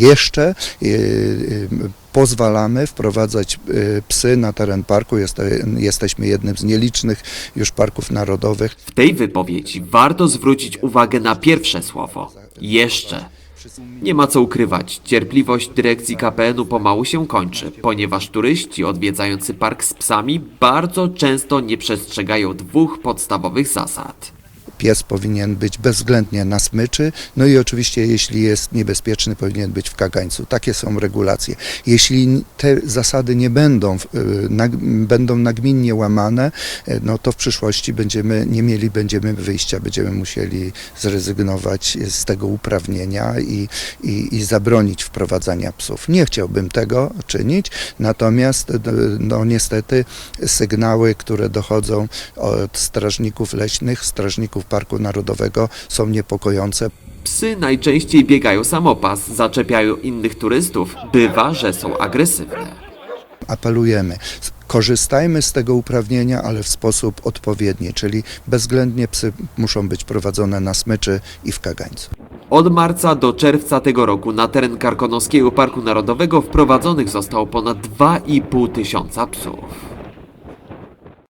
jeszcze y, y, pozwalamy wprowadzać y, psy na teren parku. Jest, jesteśmy jednym z nielicznych już parków narodowych. W tej wypowiedzi warto zwrócić uwagę na pierwsze słowo jeszcze. Nie ma co ukrywać, cierpliwość dyrekcji KPN-u pomału się kończy, ponieważ turyści odwiedzający park z psami bardzo często nie przestrzegają dwóch podstawowych zasad. Pies powinien być bezwzględnie na smyczy, no i oczywiście jeśli jest niebezpieczny, powinien być w kagańcu. Takie są regulacje. Jeśli te zasady nie będą, y, będą nagminnie łamane, y, no to w przyszłości będziemy, nie mieli będziemy wyjścia, będziemy musieli zrezygnować z tego uprawnienia i, i, i zabronić wprowadzania psów. Nie chciałbym tego czynić, natomiast y, no niestety sygnały, które dochodzą od strażników leśnych, strażników Parku Narodowego są niepokojące. Psy najczęściej biegają samopas, zaczepiają innych turystów, bywa, że są agresywne. Apelujemy, korzystajmy z tego uprawnienia, ale w sposób odpowiedni, czyli bezwzględnie psy muszą być prowadzone na smyczy i w kagańcu. Od marca do czerwca tego roku na teren Karkonoskiego Parku Narodowego wprowadzonych zostało ponad 2,5 tysiąca psów.